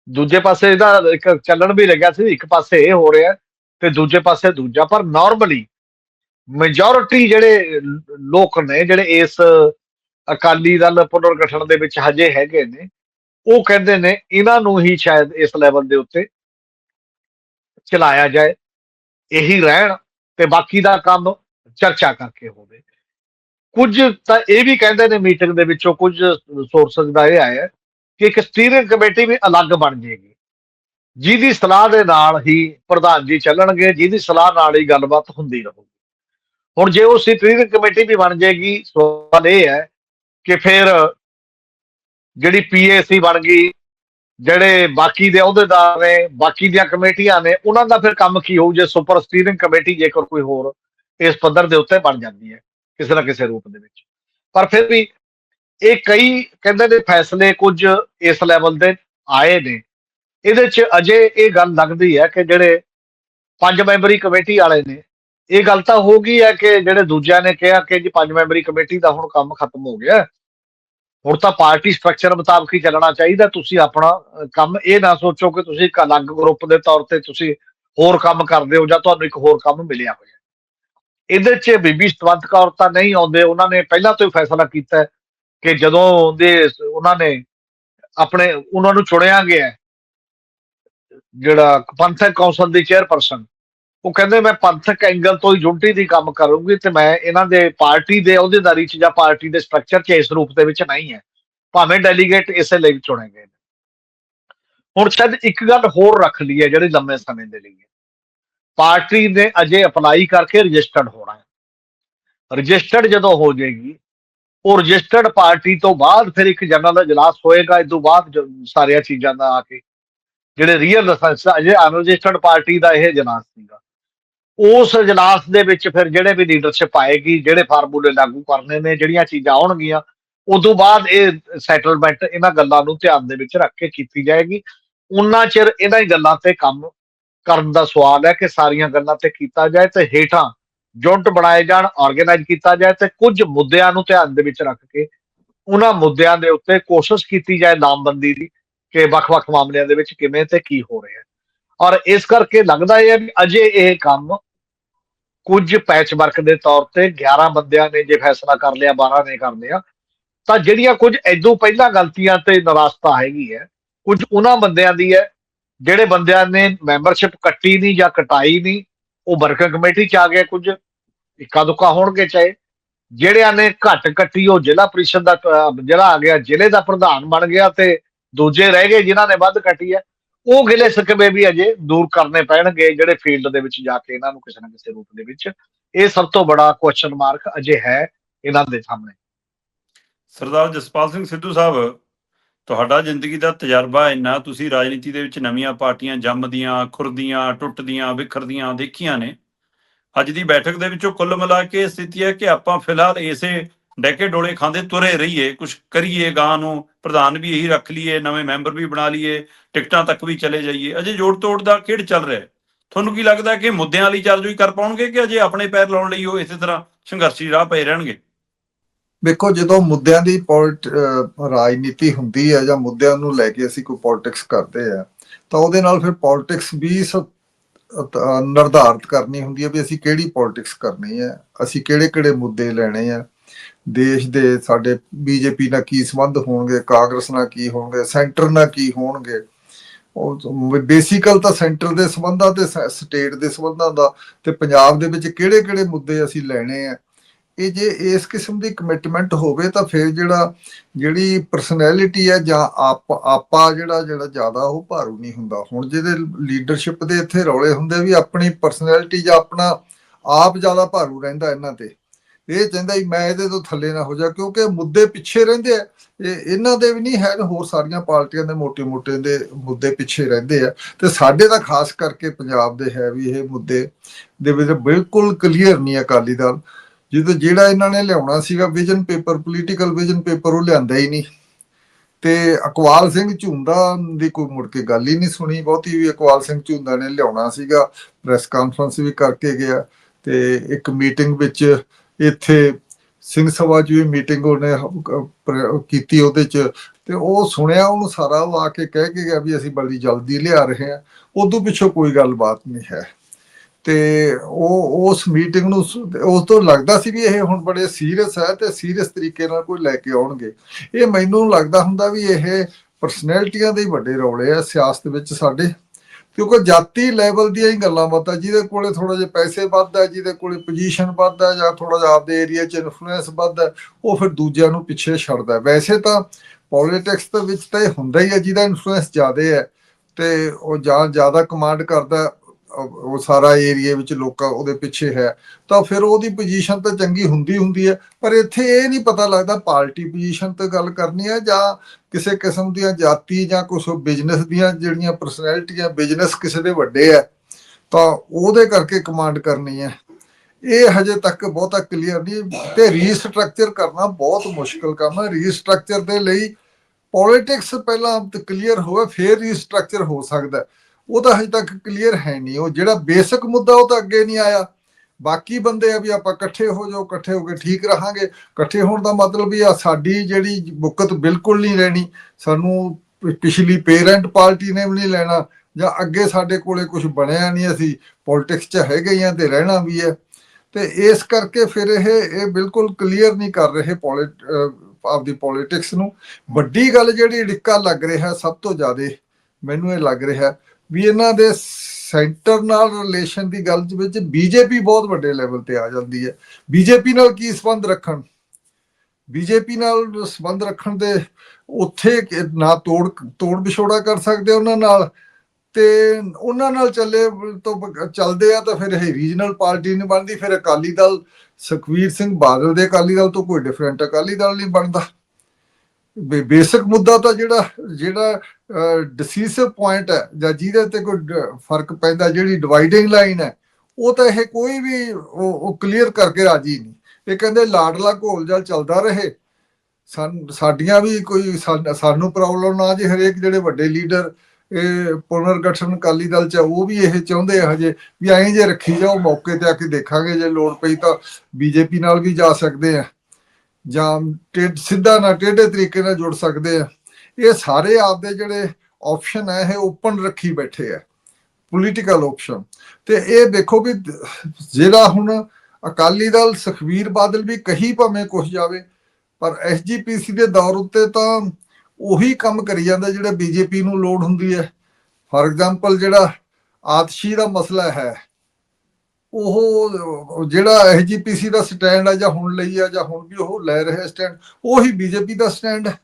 ਦੂਜੇ ਪਾਸੇ ਇਹਦਾ ਇੱਕ ਚੱਲਣ ਵੀ ਲੱਗਿਆ ਸੀ, ਇੱਕ ਪਾਸੇ ਇਹ ਹੋ ਰਿਹਾ ਤੇ ਦੂਜੇ ਪਾਸੇ ਦੂਜਾ, ਪਰ ਨਾਰਮਲੀ ਮੈਜੋਰਿਟੀ ਜਿਹੜੇ ਲੋਕ ਨੇ, ਜਿਹੜੇ ਇਸ ਅਕਾਲੀ ਦਲ ਪੁਨਰਗਠਨ ਦੇ ਵਿੱਚ ਹਜੇ ਹੈਗੇ ਨੇ, ਉਹ ਕਹਿੰਦੇ ਨੇ ਇਹਨਾਂ ਨੂੰ ਹੀ ਸ਼ਾਇਦ ਇਸ ਲੈਵਲ ਦੇ ਉੱਤੇ ਚਲਾਇਆ ਜਾਏ, ਇਹੀ ਰਹਿਣ ਤੇ ਬਾਕੀ ਦਾ ਕੰਮ ਚਰਚਾ ਕਰਕੇ ਹੋਵੇ। ਕੁਝ ਤਾਂ ਇਹ ਵੀ ਕਹਿੰਦੇ ਨੇ ਮੀਟਿੰਗ ਦੇ ਵਿੱਚੋਂ ਕੁਝ ਸੋਰਸਸ ਦਾ ਇਹ ਆਇਆ ਕਿ ਇੱਕ ਸਟੀਅਰਿੰਗ ਕਮੇਟੀ ਵੀ ਅਲੱਗ ਬਣ ਜਾਏਗੀ ਜਿਹਦੀ ਸਲਾਹ ਦੇ ਨਾਲ ਹੀ ਪ੍ਰਧਾਨ ਜੀ ਚੱਲਣਗੇ, ਜਿਹਦੀ ਸਲਾਹ ਨਾਲ ਹੀ ਗੱਲਬਾਤ ਹੁੰਦੀ ਰਹੂਗੀ। ਹੁਣ ਜੇ ਉਹ ਸਟੀਅਰਿੰਗ ਕਮੇਟੀ ਵੀ ਬਣ ਜਾਏਗੀ ਸਵਾਲ ਇਹ ਹੈ ਕਿ ਫਿਰ ਜਿਹੜੀ ਪੀਏਸੀ ਬਣ ਗਈ, ਜਿਹੜੇ ਬਾਕੀ ਦੇ ਅਹੁਦੇਦਾਰ ਨੇ, ਬਾਕੀ ਦੀਆਂ ਕਮੇਟੀਆਂ ਨੇ, ਉਹਨਾਂ ਦਾ ਫਿਰ ਕੰਮ ਕੀ ਹੋਊ ਜੇ ਸੁਪਰ ਸਟੀਅਰਿੰਗ ਕਮੇਟੀ ਜੇਕਰ ਕੋਈ ਹੋਰ ਇਸ ਪੱਧਰ ਦੇ ਉੱਤੇ ਬਣ ਜਾਂਦੀ ਹੈ, ਕਿਸੇ ਨਾ ਕਿਸੇ ਰੂਪ ਦੇ ਵਿੱਚ। ਪਰ ਫਿਰ ਵੀ ਇਹ ਕਈ ਕਹਿੰਦੇ ਨੇ ਫੈਸਲੇ ਕੁਝ ਇਸ ਲੈਵਲ ਦੇ ਆਏ ਨੇ। ਇਹਦੇ 'ਚ ਅਜੇ ਇਹ ਗੱਲ ਲੱਗਦੀ ਹੈ ਕਿ ਜਿਹੜੇ ਪੰਜ ਮੈਂਬਰੀ ਕਮੇਟੀ ਵਾਲੇ ਨੇ, ਇਹ ਗੱਲ ਤਾਂ ਹੋ ਗਈ ਹੈ ਕਿ ਜਿਹੜੇ ਦੂਜਿਆਂ ਨੇ ਕਿਹਾ ਕਿ ਜੀ ਪੰਜ ਮੈਂਬਰੀ ਕਮੇਟੀ ਦਾ ਹੁਣ ਕੰਮ ਖਤਮ ਹੋ ਗਿਆ। ਹੁਣ ਤਾਂ ਪਾਰਟੀ ਸਟਰਕਚਰ ਮੁਤਾਬਕ ਹੀ ਚੱਲਣਾ ਚਾਹੀਦਾ, ਤੁਸੀਂ ਆਪਣਾ ਕੰਮ ਇਹ ਨਾ ਸੋਚੋ ਕਿ ਤੁਸੀਂ ਇੱਕ ਅਲੱਗ ਗਰੁੱਪ ਦੇ ਤੌਰ ਤੇ ਤੁਸੀਂ ਹੋਰ ਕੰਮ ਕਰਦੇ ਹੋ ਜਾਂ ਤੁਹਾਨੂੰ ਇੱਕ ਹੋਰ ਕੰਮ ਮਿਲਿਆ ਹੋਇਆ। ਇਹਦੇ 'ਚ ਬੀਬੀ ਸਤਵੰਤ ਕੌਰ ਤਾਂ ਨਹੀਂ ਆਉਂਦੇ, ਉਹਨਾਂ ਨੇ ਪਹਿਲਾਂ ਤੋਂ ਹੀ ਫੈਸਲਾ ਕੀਤਾ ਕਿ ਜਦੋਂ ਦੇ ਉਹਨਾਂ ਨੇ ਆਪਣੇ, ਉਹਨਾਂ ਨੂੰ ਚੁਣਿਆ ਗਿਆ ਜਿਹੜਾ ਪੰਥਕ ਕੌਂਸਲ ਦੀ ਚੇਅਰਪਰਸਨ, ਉਹ ਕਹਿੰਦੇ ਮੈਂ ਪੰਥਕ ਐਂਗਲ ਤੋਂ ਯੂਨਿਟੀ ਦੀ ਕੰਮ ਕਰੂੰਗੀ ਤੇ ਮੈਂ ਇਹਨਾਂ ਦੇ ਪਾਰਟੀ ਦੇ ਅਹੁਦੇਦਾਰੀ 'ਚ ਜਾਂ ਪਾਰਟੀ ਦੇ ਸਟਰਕਚਰ 'ਚ ਇਸ ਰੂਪ ਦੇ ਵਿੱਚ ਨਹੀਂ ਹੈ। ਭਾਵੇਂ ਡੈਲੀਗੇਟ ਇਸੇ ਲਈ ਚੁਣੇ ਗਏ ਨੇ। ਹੁਣ ਸ਼ਾਇਦ ਇੱਕ ਗੱਲ ਹੋਰ ਰੱਖ ਲਈ ਹੈ ਜਿਹੜੀ ਲੰਮੇ ਸਮੇਂ ਦੇ ਲਈ ਪਾਰਟੀ ਨੇ ਅਜੇ ਅਪਲਾਈ ਕਰਕੇ ਰਜਿਸਟਰਡ ਹੋਣਾ ਹੈ। ਰਜਿਸਟਰਡ ਜਦੋਂ ਹੋ ਜਾਏਗੀ ਉਹ ਰਜਿਸਟਰਡ ਪਾਰਟੀ ਤੋਂ ਬਾਅਦ ਫਿਰ ਇੱਕ ਜਨਰਲ ਇਜਲਾਸ ਹੋਏਗਾ ਇਸ ਤੋਂ ਬਾਅਦ ਸਾਰੀਆਂ ਚੀਜ਼ਾਂ ਦਾ ਆ ਕੇ ਜਿਹੜੇ ਰੀਅਲ ਅਜੇ ਅਨਰਜਿਸਟਰਡ ਪਾਰਟੀ ਦਾ ਇਹ ਇਜਲਾਸ ਸੀਗਾ। ਉਸ ਇਜਲਾਸ ਦੇ ਵਿੱਚ ਫਿਰ ਜਿਹੜੇ ਵੀ ਲੀਡਰਸ਼ਿਪ ਆਏਗੀ, ਜਿਹੜੇ ਫਾਰਮੂਲੇ ਲਾਗੂ ਕਰਨੇ ਨੇ, ਜਿਹੜੀਆਂ ਚੀਜ਼ਾਂ ਆਉਣਗੀਆਂ, ਉਦੋਂ ਬਾਅਦ ਇਹ ਸੈਟਲਮੈਂਟ ਇਹਨਾਂ ਗੱਲਾਂ ਨੂੰ ਧਿਆਨ ਦੇ ਵਿੱਚ ਰੱਖ ਕੇ ਕੀਤੀ ਜਾਏਗੀ। ਉਨਾ ਚਿਰ ਇਹਨਾਂ ਹੀ ਗੱਲਾਂ ਤੇ ਕੰਮ ਕਰਨ ਦਾ ਸਵਾਲ ਹੈ ਕਿ ਸਾਰੀਆਂ ਗੱਲਾਂ ਤੇ ਕੀਤਾ ਜਾਏ ਤੇ ਹੇਠਾਂ ਜੁੰਟ ਬਣਾਏ ਜਾਣ ਆਰਗੇਨਾਈਜ਼ ਕੀਤਾ ਜਾਏ ਤੇ ਕੁਝ ਮੁੱਦਿਆਂ ਨੂੰ ਧਿਆਨ ਦੇ ਵਿੱਚ ਰੱਖ ਕੇ ਉਹਨਾਂ ਮੁੱਦਿਆਂ ਦੇ ਉੱਤੇ ਕੋਸ਼ਿਸ਼ ਕੀਤੀ ਜਾਏ ਨਾਮਬੰਦੀ ਦੀ ਕਿ ਵੱਖ-ਵੱਖ ਮਾਮਲਿਆਂ ਦੇ ਵਿੱਚ ਕਿਵੇਂ ਤੇ ਕੀ ਹੋ ਰਿਹਾ ਹੈ। ਔਰ ਇਸ ਕਰਕੇ ਲੱਗਦਾ ਹੈ ਵੀ ਅਜੇ ਇਹ ਕੰਮ ਕੁਝ ਪੈਚ ਵਰਕ ਦੇ ਤੌਰ ਤੇ 11 ਬੰਦਿਆਂ ਨੇ ਜੇ ਫੈਸਲਾ ਕਰ ਲਿਆ 12 ਨੇ ਕਰ ਲਿਆ, ਤਾਂ ਜਿਹੜੀਆਂ ਕੁਝ ਐਦੋਂ ਪਹਿਲਾਂ ਗਲਤੀਆਂ ਤੇ ਨਰਾਸਤਾ ਹੈਗੀ ਹੈ, ਕੁਝ ਉਹਨਾਂ ਬੰਦਿਆਂ ਦੀ ਹੈ, ਜਿਹੜੇ ਬੰਦਿਆਂ ਨੇ ਮੈਂਬਰਸ਼ਿਪ ਕੱਟੀ ਨਹੀਂ ਜਾਂ ਕਟਾਈ ਨਹੀਂ ਉਹ ਵਰਕਿੰਗ ਕਮੇਟੀ ਚ ਆ ਗਏ ਕੁਝ, ਇੱਕਾ ਦੁੱਕਾ ਹੋਣਗੇ ਚਾਹੇ। ਜਿਹੜਿਆਂ ਨੇ ਘੱਟ ਕੱਟੀ ਉਹ ਜ਼ਿਲ੍ਹਾ ਪ੍ਰੀਸ਼ਦ ਦਾ ਜਿਹੜਾ ਆ ਗਿਆ, ਜ਼ਿਲ੍ਹੇ ਦਾ ਪ੍ਰਧਾਨ ਬਣ ਗਿਆ ਤੇ ਦੂਜੇ ਰਹਿ ਗਏ ਜਿਨ੍ਹਾਂ ਨੇ ਵੱਧ ਕੱਟੀ ਹੈ। ਉਹ ਗਿਲੇ ਸਕਵੇ ਵੀ ਅਜੇ ਦੂਰ ਕਰਨੇ ਪੈਣਗੇ ਜਿਹੜੇ ਫੀਲਡ ਦੇ ਵਿੱਚ ਜਾ ਕੇ ਇਹਨਾਂ ਨੂੰ ਕਿਸੇ ਨਾ ਕਿਸੇ ਰੂਪ ਦੇ ਵਿੱਚ। ਇਹ ਸਭ ਤੋਂ ਬੜਾ ਕੁਐਸਚਨ ਮਾਰਕ ਅਜੇ ਹੈ ਇਹਨਾਂ ਦੇ ਸਾਹਮਣੇ। ਸਰਦਾਰ ਜਸਪਾਲ ਸਿੰਘ ਸਿੱਧੂ ਸਾਹਿਬ ਤੁਹਾਡਾ ਜ਼ਿੰਦਗੀ ਦਾ ਤਜਰਬਾ ਇੰਨਾ, ਤੁਸੀਂ ਰਾਜਨੀਤੀ ਦੇ ਵਿੱਚ ਨਵੀਆਂ ਪਾਰਟੀਆਂ ਜੰਮਦੀਆਂ, ਖੁਰਦੀਆਂ, ਟੁੱਟਦੀਆਂ, ਵਿਖਰਦੀਆਂ ਦੇਖੀਆਂ ਨੇ। ਅੱਜ ਦੀ ਬੈਠਕ ਦੇ ਵਿੱਚੋਂ ਕੁੱਲ ਮਿਲਾ ਕੇ ਸਥਿਤੀ ਹੈ ਕਿ ਆਪਾਂ ਫਿਲਹਾਲ ਇਸੇ ਡੈਕੇ ਡੋਲੇ ਖਾਂਦੇ ਤੁਰੇ ਰਹੀਏ ਕੁਝ ਕਰੀਏ ਗਾਂ ਨੂੰ ਪ੍ਰਧਾਨ ਵੀ ਇਹੀ ਰੱਖ ਲਈਏ, ਨਵੇਂ ਮੈਂਬਰ ਵੀ ਬਣਾ ਲਈਏ, ਟਿਕਟਾਂ ਤੱਕ ਵੀ ਚਲੇ ਜਾਈਏ। ਅਜੇ ਜੋੜ ਤੋੜ ਦਾ ਖੇਡ ਚੱਲ ਰਿਹਾ ਤੁਹਾਨੂੰ ਕੀ ਲੱਗਦਾ ਕਿ ਮੁੱਦਿਆਂ ਲਈ ਚਾਰਜੋਈ ਕਰ ਪਾਉਣਗੇ ਕਿ ਅਜੇ ਆਪਣੇ ਪੈਰ ਲਾਉਣ ਲਈ ਉਹ ਇਸੇ ਤਰ੍ਹਾਂ ਸੰਘਰਸ਼ੀ ਰਾਹ ਪਏ ਰਹਿਣਗੇ? ਵੇਖੋ, ਜਦੋਂ ਮੁੱਦਿਆਂ ਦੀ ਪੋਲਿਟ ਰਾਜਨੀਤੀ ਹੁੰਦੀ ਹੈ ਜਾਂ ਮੁੱਦਿਆਂ ਨੂੰ ਲੈ ਕੇ ਅਸੀਂ ਕੋਈ ਪੋਲਿਟਿਕਸ ਕਰਦੇ ਆ, ਤਾਂ ਉਹਦੇ ਨਾਲ ਫਿਰ ਪੋਲਿਟਿਕਸ ਵੀ ਸ- ਅਹ ਕਰਨੀ ਹੁੰਦੀ ਹੈ ਵੀ ਅਸੀਂ ਕਿਹੜੀ ਪੋਲਿਟਿਕਸ ਕਰਨੀ ਹੈ, ਅਸੀਂ ਕਿਹੜੇ ਕਿਹੜੇ ਮੁੱਦੇ ਲੈਣੇ ਆ, ਦੇਸ਼ ਦੇ ਸਾਡੇ ਬੀਜੇਪੀ ਨਾਲ ਕੀ ਸੰਬੰਧ ਹੋਣਗੇ, ਕਾਂਗਰਸ ਨਾਲ ਕੀ ਹੋਣਗੇ, ਸੈਂਟਰ ਨਾਲ ਕੀ ਹੋਣਗੇ, ਉਹ ਬੇਸਿਕਲ ਤਾਂ ਸੈਂਟਰ ਦੇ ਸੰਬੰਧਾਂ ਤੇ ਸਟੇਟ ਦੇ ਸੰਬੰਧਾਂ ਦਾ, ਤੇ ਪੰਜਾਬ ਦੇ ਵਿੱਚ ਕਿਹੜੇ ਕਿਹੜੇ ਮੁੱਦੇ ਅਸੀਂ ਲੈਣੇ ਆ ਇਹ ਜੇ ਇਸ ਕਿਸਮ ਦੀ ਕਮਿਟਮੈਂਟ ਹੋਵੇ ਤਾਂ ਫਿਰ ਜਿਹੜਾ, ਜਿਹੜੀ ਪਰਸਨੈਲਿਟੀ ਹੈ ਜਾਂ ਆਪ, ਆਪਾ ਜਿਹੜਾ ਜਿਹੜਾ ਜ਼ਿਆਦਾ ਉਹ ਭਾਰੂ ਨਹੀਂ ਹੁੰਦਾ। ਹੁਣ ਜਿਹਦੇ ਲੀਡਰਸ਼ਿਪ ਦੇ ਇੱਥੇ ਰੌਲੇ ਹੁੰਦੇ ਵੀ ਆਪਣੀ ਪਰਸਨੈਲਿਟੀ ਜਾਂ ਆਪਣਾ ਆਪ ਜ਼ਿਆਦਾ ਭਾਰੂ ਰਹਿੰਦਾ ਇਹਨਾਂ ਤੇ। ਇਹ ਕਹਿੰਦਾ ਮੈਂ ਇਹਦੇ ਤੋਂ ਥੱਲੇ ਨਾ ਹੋ ਜਾ ਕਿਉਂਕਿ ਮੁੱਦੇ ਪਿੱਛੇ ਰਹਿੰਦੇ ਆ। ਇਹ ਇਹਨਾਂ ਦੇ ਵੀ ਨਹੀਂ ਹੈ ਹੋਰ ਸਾਰੀਆਂ ਪਾਰਟੀਆਂ ਦੇ ਮੋਟੇ-ਮੋਟੇ ਦੇ ਮੁੱਦੇ ਪਿੱਛੇ ਰਹਿੰਦੇ ਆ। ਤੇ ਸਾਡੇ ਤਾਂ ਖਾਸ ਕਰਕੇ ਪੰਜਾਬ ਦੇ ਹੈ ਵੀ ਇਹ ਮੁੱਦੇ ਦੇ ਵਿੱਚ ਬਿਲਕੁਲ ਕਲੀਅਰ ਨਹੀਂ ਅਕਾਲੀ ਦਲ। ਜਦੋਂ ਜਿਹੜਾ ਇਹਨਾਂ ਨੇ ਲਿਆਉਣਾ ਸੀਗਾ vision paper political vision paper ਉਹ ਲਿਆਂਦਾ ਹੀ ਨਹੀਂ। ਤੇ ਅਕਵਾਲ ਸਿੰਘ ਝੁੰਦਾ ਦੀ ਕੋਈ ਮੁੜ ਕੇ ਗੱਲ ਹੀ ਨਹੀਂ ਸੁਣੀ। ਬਹੁਤੀ ਵੀ ਅਕਵਾਲ ਸਿੰਘ ਝੁੰਦਾ ਨੇ ਲਿਆਉਣਾ ਸੀਗਾ। ਪ੍ਰੈਸ ਕਾਨਫਰੰਸ ਵੀ ਕਰਕੇ ਗਿਆ। ਤੇ ਇੱਕ ਮੀਟਿੰਗ ਵਿੱਚ ਇੱਥੇ ਸਿੰਘ ਸਭਾ 'ਚ ਵੀ ਮੀਟਿੰਗ ਉਹਨੇ ਕੀਤੀ ਉਹਦੇ 'ਚ। ਤੇ ਉਹ ਸੁਣਿਆ ਉਹਨੂੰ ਸਾਰਾ, ਉਹ ਆ ਕੇ ਕਹਿ ਕੇ ਗਿਆ ਵੀ ਅਸੀਂ ਬੜੀ ਜਲਦੀ ਲਿਆ ਰਹੇ ਹਾਂ। ਉਦੋਂ ਪਿੱਛੋਂ ਕੋਈ ਗੱਲਬਾਤ ਨਹੀਂ ਹੈ। ਤੇ ਉਹ, ਉਸ ਮੀਟਿੰਗ ਨੂੰ ਉਸ ਤੋਂ ਲੱਗਦਾ ਸੀ ਵੀ ਇਹ ਹੁਣ ਬੜੇ ਸੀਰੀਅਸ ਹੈ ਤੇ ਸੀਰੀਅਸ ਤਰੀਕੇ ਨਾਲ ਕੋਈ ਲੈ ਕੇ ਆਉਣਗੇ। ਇਹ ਮੈਨੂੰ ਲੱਗਦਾ ਹੁੰਦਾ ਵੀ ਇਹ ਪਰਸਨੈਲਿਟੀਆਂ ਦੇ ਹੀ ਵੱਡੇ ਰੌਲੇ ਆ ਸਿਆਸਤ ਵਿੱਚ ਸਾਡੇ। ਕਿਉਂਕਿ ਜਾਤੀ ਲੈਵਲ ਦੀਆਂ ਹੀ ਗੱਲਾਂ ਬਾਤਾਂ, ਜਿਹਦੇ ਕੋਲੇ ਥੋੜਾ ਜਿਹਾ ਪੈਸੇ ਵੱਧ ਹੈ ਜਿਹਦੇ ਕੋਲੇ ਪੋਜੀਸ਼ਨ ਵੱਧ ਹੈ ਜਾਂ ਥੋੜਾ ਜਿਹਾ ਆਪਦੇ ਏਰੀਆ 'ਚ ਇਨਫਲੂਐਂਸ ਵੱਧ ਹੈ ਉਹ ਫਿਰ ਦੂਜਿਆਂ ਨੂੰ ਪਿੱਛੇ ਛੱਡਦਾ। ਵੈਸੇ ਤਾਂ ਪੋਲਿਟਿਕਸ ਦੇ ਵਿੱਚ ਤਾਂ ਇਹ ਹੁੰਦਾ ਹੀ ਹੈ ਜਿਹਦਾ ਇਨਫਲੂਐਂਸ ਜ਼ਿਆਦਾ ਹੈ ਤੇ ਉਹ ਜਾਂ ਜ਼ਿਆਦਾ ਕਮਾਂਡ ਕਰਦਾ। ਉਹ ਸਾਰਾ ਏਰੀਆ ਵਿੱਚ ਲੋਕਾਂ ਉਹਦੇ ਪਿੱਛੇ ਹੈ, ਤਾਂ ਫਿਰ ਉਹਦੀ ਪੋਜੀਸ਼ਨ ਤਾਂ ਚੰਗੀ ਹੁੰਦੀ ਹੁੰਦੀ ਹੈ, ਪਰ ਇੱਥੇ ਇਹ ਨਹੀਂ ਪਤਾ ਲੱਗਦਾ ਪਾਰਟੀ ਪੋਜੀਸ਼ਨ ਤੇ ਗੱਲ ਕਰਨੀ ਹੈ ਜਾਂ ਕਿਸੇ ਕਿਸਮ ਦੀਆਂ ਜਾਤੀ ਜਾਂ ਕੁਝ ਬਿਜ਼ਨਸ ਦੀਆਂ ਜਿਹੜੀਆਂ ਪਰਸਨੈਲਿਟੀਆਂ ਬਿਜ਼ਨਸ ਕਿਸੇ ਦੇ ਵੱਡੇ ਹੈ, ਤਾਂ ਉਹਦੇ ਕਰਕੇ ਕਮਾਂਡ ਕਰਨੀ ਹੈ। ਇਹ ਹਜੇ ਤੱਕ ਬਹੁਤਾ ਕਲੀਅਰ ਨਹੀਂ, ਤੇ ਰੀਸਟਰਕਚਰ ਕਰਨਾ ਬਹੁਤ ਮੁਸ਼ਕਲ ਕੰਮ ਹੈ। ਰੀਸਟਰਕਚਰ ਦੇ ਲਈ ਪੋਲਿਟਿਕਸ ਪਹਿਲਾਂ ਕਲੀਅਰ ਹੋਵੇ, ਫਿਰ ਰੀਸਟਰਕਚਰ ਹੋ ਸਕਦਾ ਉਹ ਤਾਂ ਹਜੇ ਤੱਕ ਕਲੀਅਰ ਹੈ ਨਹੀਂ। ਉਹ ਜਿਹੜਾ ਬੇਸਿਕ ਮੁੱਦਾ ਉਹ ਤਾਂ ਅੱਗੇ ਨਹੀਂ ਆਇਆ। ਬਾਕੀ ਬੰਦੇ ਆ ਵੀ ਆਪਾਂ ਇਕੱਠੇ ਹੋ ਜਾਓ, ਇਕੱਠੇ ਹੋ ਕੇ ਠੀਕ ਰਹਾਂਗੇ। ਇਕੱਠੇ ਹੋਣ ਦਾ ਮਤਲਬ ਵੀ ਆ ਸਾਡੀ ਜਿਹੜੀ ਮੁਕਤ ਬਿਲਕੁਲ ਨਹੀਂ ਰਹਿਣੀ ਸਾਨੂੰ ਪਿਛਲੀ ਪੇਰੈਂਟ ਪਾਰਟੀ ਨੇ ਵੀ ਨਹੀਂ ਲੈਣਾ ਜਾਂ ਅੱਗੇ ਸਾਡੇ ਕੋਲੇ ਕੁਝ ਬਣਿਆ ਨਹੀਂ ਅਸੀਂ। ਪੋਲਿਟਿਕਸ 'ਚ ਹੈਗੇ ਹੀ ਆ ਤੇ ਰਹਿਣਾ ਵੀ ਹੈ। ਤੇ ਇਸ ਕਰਕੇ ਫਿਰ ਇਹ ਇਹ ਬਿਲਕੁਲ ਕਲੀਅਰ ਨਹੀਂ ਕਰ ਰਹੇ ਪੋਲਿਟ ਆਪਦੀ ਪੋਲਿਟਿਕਸ ਨੂੰ। ਵੱਡੀ ਗੱਲ ਜਿਹੜੀ ਡਿੱਕਾ ਲੱਗ ਰਿਹਾ ਸਭ ਤੋਂ ਜ਼ਿਆਦਾ, ਮੈਨੂੰ ਇਹ ਲੱਗ ਰਿਹਾ ਵੀ ਇਹਨਾਂ ਦੇ ਸੈਂਟਰ ਨਾਲ ਰਿਲੇਸ਼ਨ ਦੀ ਗੱਲ ਦੇ ਵਿੱਚ ਬੀਜੇਪੀ ਬਹੁਤ ਵੱਡੇ ਲੈਵਲ ਤੇ ਆ ਜਾਂਦੀ ਹੈ। ਬੀਜੇਪੀ ਨਾਲ ਕੀ ਸੰਬੰਧ ਰੱਖਣ? ਬੀਜੇਪੀ ਨਾਲ ਸੰਬੰਧ ਰੱਖਣ ਦੇ ਉੱਥੇ ਨਾ ਤੋੜ ਤੋੜ ਵਿਛੋੜਾ ਕਰ ਸਕਦੇ ਉਹਨਾਂ ਨਾਲ ਤੇ ਉਹਨਾਂ ਨਾਲ ਚੱਲੇ ਤੋਂ ਚੱਲਦੇ ਆ ਤਾਂ ਫਿਰ ਇਹ ਰੀਜਨਲ ਪਾਰਟੀ ਨਹੀਂ ਬਣਦੀ, ਫਿਰ ਅਕਾਲੀ ਦਲ ਸੁਖਵੀਰ ਸਿੰਘ ਬਾਦਲ ਦੇ ਅਕਾਲੀ ਦਲ ਤੋਂ ਕੋਈ ਡਿਫਰੈਂਟ ਅਕਾਲੀ ਦਲ ਨਹੀਂ ਬਣਦਾ। ਬੇਸਿਕ ਮੁੱਦਾ ਤਾਂ ਜਿਹੜਾ ਜਿਹੜਾ ਡਿਸੀਸਿਵ ਪੁਆਇੰਟ ਹੈ ਜਾਂ ਜਿਹਦੇ ਤੇ ਕੋਈ ਫ਼ਰਕ ਪੈਂਦਾ, ਜਿਹੜੀ ਡਿਵਾਈਡਿੰਗ ਲਾਈਨ ਹੈ, ਉਹ ਤਾਂ ਇਹ ਕੋਈ ਵੀ ਉਹ ਕਲੀਅਰ ਕਰਕੇ ਰਾਜੀ ਨਹੀਂ। ਇਹ ਕਹਿੰਦੇ ਲਾਡਲਾ ਘੋਲ ਜਲ ਚੱਲਦਾ ਰਹੇ। ਸਾਨ- ਸਾਡੀਆਂ ਵੀ ਕੋਈ ਸਾਨੂੰ ਪ੍ਰੋਬਲਮ ਨਾ ਜੇ ਹਰੇਕ ਜਿਹੜੇ ਵੱਡੇ ਲੀਡਰ ਇਹ ਪੁਨਰਗਠਨ ਅਕਾਲੀ ਦਲ ਚ ਉਹ ਵੀ ਇਹ ਚਾਹੁੰਦੇ ਆ ਹਜੇ ਵੀ ਐਂ ਜੇ ਰੱਖੀ ਜਾਓ, ਮੌਕੇ ਤੇ ਆ ਕੇ ਦੇਖਾਂਗੇ, ਜੇ ਲੋੜ ਪਈ ਤਾਂ ਬੀਜੇਪੀ ਨਾਲ ਵੀ ਜਾ ਸਕਦੇ ਆ। ਜਾਂ ਟੇਢ ਸਿੱਧਾ ਨਾ ਟੇਢੇ ਤਰੀਕੇ ਨਾਲ ਜੁੜ ਸਕਦੇ ਆ। ਇਹ ਸਾਰੇ ਆਪਦੇ ਜਿਹੜੇ ਆਪਸ਼ਨ ਹੈ ਇਹ ਓਪਨ ਰੱਖੀ ਬੈਠੇ ਆ। ਪੋਲੀਟੀਕਲ ਆਪਸ਼ਨ ਤੇ ਇਹ ਦੇਖੋ ਵੀ ਜਿਹੜਾ ਹੁਣ ਅਕਾਲੀ ਦਲ ਸੁਖਵੀਰ ਬਾਦਲ ਵੀ ਕਹੀ ਭਾਵੇਂ ਕੁਛ ਜਾਵੇ, ਪਰ ਐਸਜੀਪੀਸੀ ਦੇ ਦੌਰ ਉੱਤੇ ਤਾਂ ਉਹੀ ਕੰਮ ਕਰੀ ਜਾਂਦਾ ਜਿਹੜਾ ਬੀਜੇਪੀ ਨੂੰ ਲੋੜ ਹੁੰਦੀ ਹੈ। ਫਾਰ ਐਗਜ਼ਾਮਪਲ ਜਿਹੜਾ ਆਤਸ਼ੀ ਦਾ ਮਸਲਾ ਹੈ ਉਹ ਜਿਹੜਾ ਐਸਜੀਪੀਸੀ ਦਾ ਸਟੈਂਡ ਹੈ ਜਾਂ ਹੁਣ ਲਈ ਆ ਜਾਂ ਹੁਣ ਵੀ ਉਹ ਲੈ ਰਿਹਾ ਸਟੈਂਡ, ਉਹੀ ਬੀਜੇਪੀ ਦਾ ਸਟੈਂਡ ਹੈ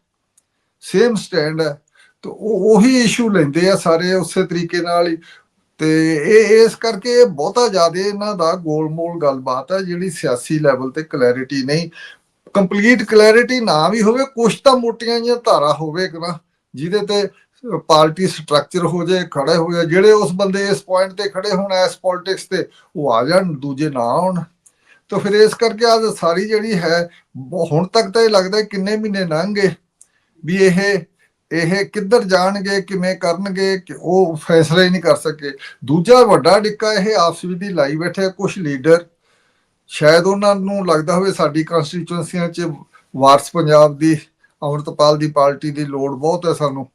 ਸੇਮ ਸਟੈਂਡ ਹੈ। ਤੇ ਉਹ, ਉਹੀ ਇਸ਼ੂ ਲੈਂਦੇ ਆ ਸਾਰੇ ਉਸੇ ਤਰੀਕੇ ਨਾਲ ਹੀ। ਤੇ ਇਹ, ਇਸ ਕਰਕੇ ਬਹੁਤਾ ਜ਼ਿਆਦਾ ਇਹਨਾਂ ਦਾ ਗੋਲਮੋਲ ਗੱਲਬਾਤ ਹੈ ਜਿਹੜੀ ਸਿਆਸੀ ਲੈਵਲ ਤੇ ਕਲੈਰਿਟੀ ਨਹੀਂ। ਕੰਪਲੀਟ ਕਲੈਰਿਟੀ ਨਾ ਵੀ ਹੋਵੇ, ਕੁਛ ਤਾਂ ਮੋਟੀਆਂ ਜਿਹੀਆਂ ਧਾਰਾ ਹੋਵੇ ਕਿ ਨਾ, ਜਿਹਦੇ ਤੇ ਪਾਰਟੀ ਸਟਰਕਚਰ ਹੋ ਜਾਏ, ਖੜੇ ਹੋ ਜਾਏ, ਜਿਹੜੇ ਉਸ ਬੰਦੇ ਇਸ ਪੁਆਇੰਟ ਤੇ ਖੜੇ ਹੋਣ, ਇਸ ਪੋਲਿਟਿਕਸ ਤੇ, ਉਹ ਆ ਜਾਣ, ਦੂਜੇ ਨਾ ਆਉਣ। ਤਾਂ ਫਿਰ ਇਸ ਕਰਕੇ ਅੱਜ ਸਾਰੀ ਜਿਹੜੀ ਹੈ, ਬ- ਹੁਣ ਤੱਕ ਤਾਂ ਇਹ ਲੱਗਦਾ ਕਿੰਨੇ ਮਹੀਨੇ ਲੰਘ ਗਏ, ਵੀ ਇਹ ਇਹ ਕਿੱਧਰ ਜਾਣਗੇ, ਕਿਵੇਂ ਕਰਨਗੇ, ਕਿ ਉਹ ਫੈਸਲਾ ਹੀ ਨਹੀਂ ਕਰ ਸਕੇ। ਦੂਜਾ ਵੱਡਾ ਡਿੱਕਾ ਇਹ ਆਪਸ ਵਿੱਚ ਹੀ ਲਾਈ ਬੈਠੇ ਕੁਝ ਲੀਡਰ। ਸ਼ਾਇਦ ਉਹਨਾਂ ਨੂੰ ਲੱਗਦਾ ਹੋਵੇ ਸਾਡੀ ਕਨਸਟੀਚੁਐਂਸੀਆਂ 'ਚ ਵਾਰਸ ਪੰਜਾਬ ਦੀ, ਅਮਰਤਪਾਲ ਦੀ ਪਾਰਟੀ ਦੀ ਲੋੜ ਬਹੁਤ ਹੈ ਸਾਨੂੰ।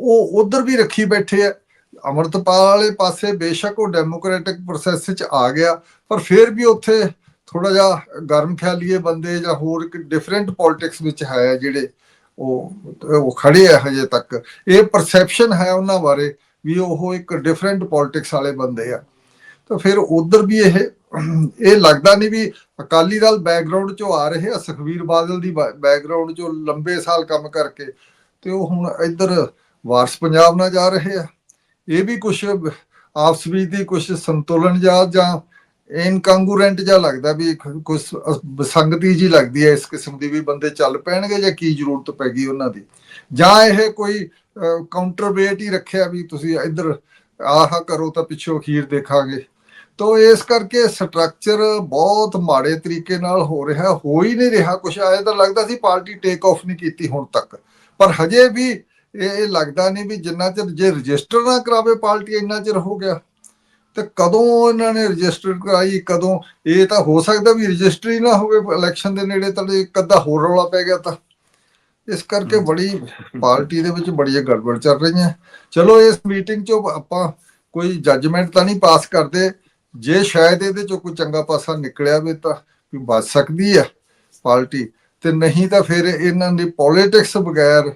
ਉਹ ਉਧਰ ਵੀ ਰੱਖੀ ਬੈਠੇ ਆ। ਅਮਰਤਪਾਲ ਵਾਲੇ ਪਾਸੇ ਬੇਸ਼ੱਕ ਉਹ ਡੈਮੋਕ੍ਰੈਟਿਕ ਪ੍ਰੋਸੈਸ 'ਚ ਆ ਗਿਆ, ਪਰ ਫਿਰ ਵੀ ਉੱਥੇ ਥੋੜਾ ਜਿਹਾ ਗਰਮ ਖਿਆਲੀਏ ਬੰਦੇ ਜਾਂ ਹੋਰ ਡਿਫਰੈਂਟ ਪੋਲਿਟਿਕਸ ਵਿੱਚ ਹੈ ਜਿਹੜੇ ਉਹ ਉਹ ਖੜੇ ਆ ਹਜੇ ਤੱਕ। ਇਹ ਪਰਸੈਪਸ਼ਨ ਹੈ ਉਹਨਾਂ ਬਾਰੇ ਵੀ ਉਹ ਇੱਕ ਡਿਫਰੈਂਟ ਪੋਲਿਟਿਕਸ ਵਾਲੇ ਬੰਦੇ ਆ। ਤਾਂ ਫਿਰ ਉਧਰ ਵੀ ਇਹ ਇਹ ਲੱਗਦਾ ਨਹੀਂ ਵੀ ਅਕਾਲੀ ਦਲ ਬੈਕਗ੍ਰਾਉਂਡ ਚੋਂ ਆ ਰਹੇ ਆ, ਸੁਖਵੀਰ ਬਾਦਲ ਦੀ ਬੈਕਗ੍ਰਾਉਂਡ ਚੋਂ ਲੰਬੇ ਸਾਲ ਕੰਮ ਕਰਕੇ। ਤੇ ਉਹ ਹੁਣ ਇੱਧਰ ਵਾਰਸ ਪੰਜਾਬ ਨਾਲ ਜਾ ਰਹੇ ਆ। ਇਹ ਵੀ ਕੁਝ ਆਪਸ ਵਿੱਚ ਦੀ ਕੁਝ ਸੰਤੁਲਨ ਜਾਂ ਜਾਂ ਇਨਕੰਗੂਰੈਂਟ ਜਿਹਾ ਲੱਗਦਾ ਵੀ ਕੁਝ ਬਸੰਗਤੀ ਜੀ ਲੱਗਦੀ ਹੈ ਇਸ ਕਿਸਮ ਦੀ ਵੀ ਬੰਦੇ ਚੱਲ ਪੈਣਗੇ ਜਾਂ ਕੀ ਜ਼ਰੂਰਤ ਪੈ ਗਈ ਉਹਨਾਂ ਦੀ। ਜਾਂ ਇਹ ਕੋਈ ਕਾਊਂਟਰਵੇਟ ਹੀ ਰੱਖਿਆ ਵੀ ਤੁਸੀਂ ਇੱਧਰ ਆਹ ਕਰੋ ਤਾਂ ਪਿੱਛੋਂ ਅਖੀਰ ਦੇਖਾਂਗੇ। ਤੋ ਇਸ ਕਰਕੇ ਸਟਰਕਚਰ ਬਹੁਤ ਮਾੜੇ ਤਰੀਕੇ ਨਾਲ ਹੋ ਰਿਹਾ, ਹੋ ਹੀ ਨਹੀਂ ਰਿਹਾ ਕੁਝ ਆਏ ਤਾਂ ਲੱਗਦਾ ਸੀ ਪਾਰਟੀ ਟੇਕ ਆਫ ਨਹੀਂ ਕੀਤੀ ਹੁਣ ਤੱਕ। ਪਰ ਹਜੇ ਵੀ ਇਹ ਇਹ ਲੱਗਦਾ ਨਹੀਂ ਵੀ ਜਿੰਨਾ ਚਿਰ ਜੇ ਰਜਿਸਟਰ ਨਾ ਕਰਾਵੇ ਪਾਰਟੀ ਇੰਨਾ ਚਿਰ ਹੋ ਗਿਆ। ਤੇ ਕਦੋਂ ਇਹਨਾਂ ਨੇ ਰਜਿਸਟਰ ਕਰਾਈ ਕਦੋਂ? ਇਹ ਤਾਂ ਹੋ ਸਕਦਾ ਵੀ ਰਜਿਸਟਰ ਹੀ ਨਾ ਹੋਵੇ ਇਲੈਕਸ਼ਨ ਦੇ ਨੇੜੇ ਤੜੇ ਅੱਧਾ ਹੋਰ ਰੌਲਾ ਪੈ ਗਿਆ ਤਾਂ। ਇਸ ਕਰਕੇ ਬੜੀ ਪਾਰਟੀ ਦੇ ਵਿੱਚ ਬੜੀਆਂ ਗੜਬੜ ਚੱਲ ਰਹੀਆਂ। ਚਲੋ ਇਸ ਮੀਟਿੰਗ 'ਚੋਂ ਆਪਾਂ ਕੋਈ ਜੱਜਮੈਂਟ ਤਾਂ ਨਹੀਂ ਪਾਸ ਕਰਦੇ। ਜੇ ਸ਼ਾਇਦ ਇਹਦੇ 'ਚੋਂ ਕੋਈ ਚੰਗਾ ਪਾਸਾ ਨਿਕਲਿਆ ਵੀ ਤਾਂ ਵੀ ਬਚ ਸਕਦੀ ਹੈ ਪਾਰਟੀ। ਤੇ ਨਹੀਂ ਤਾਂ ਫਿਰ ਇਹਨਾਂ ਦੀ ਪੋਲਿਟਿਕਸ ਬਗੈਰ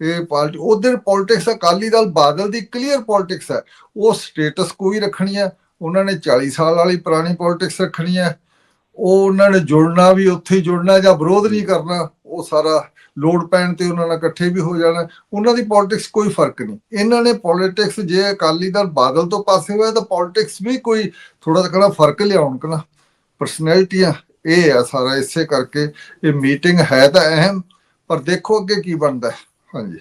ਇਹ ਪਾਰਟੀ ਉਧਰ ਪੋਲਿਟਿਕਸ ਅਕਾਲੀ ਦਲ ਬਾਦਲ ਦੀ ਕਲੀਅਰ ਪੋਲਿਟਿਕਸ ਹੈ। ਉਹ ਸਟੇਟਸ ਕੋਈ ਰੱਖਣੀ ਹੈ। ਉਹਨਾਂ ਨੇ 40 ਸਾਲ ਵਾਲੀ ਪੁਰਾਣੀ ਪੋਲਿਟਿਕਸ ਰੱਖਣੀ ਹੈ। ਉਹ ਉਹਨਾਂ ਨੇ ਜੁੜਨਾ ਵੀ, ਉੱਥੇ ਹੀ ਜੁੜਨਾ ਜਾਂ ਵਿਰੋਧ ਨਹੀਂ ਕਰਨਾ, ਉਹ ਸਾਰਾ ਲੋਡ ਪੈਣ ਤੇ ਉਹਨਾਂ ਨਾਲ ਇਕੱਠੇ ਵੀ ਹੋ ਜਾਣਾ। ਉਹਨਾਂ ਦੀ ਪੋਲਿਟਿਕਸ ਕੋਈ ਫ਼ਰਕ ਨਹੀਂ। ਇਹਨਾਂ ਨੇ ਪੋਲਿਟਿਕਸ ਜੇ ਅਕਾਲੀ ਦਲ ਬਾਦਲ ਤੋਂ ਪਾਸੇ ਹੋਇਆ ਤਾਂ ਪੋਲਿਟਿਕਸ ਵੀ ਕੋਈ ਥੋੜਾ ਜਿਹਾ ਫ਼ਰਕ ਲਿਆਉਣ ਕਨਾ। ਪਰਸਨੈਲਿਟੀਆਂ ਇਹ ਆ ਸਾਰਾ ਇਸੇ ਕਰਕੇ। ਇਹ ਮੀਟਿੰਗ ਹੈ ਤਾਂ ਅਹਿਮ, ਪਰ ਦੇਖੋ ਅੱਗੇ ਕੀ ਬਣਦਾ ਹੈ। ਹਾਂਜੀ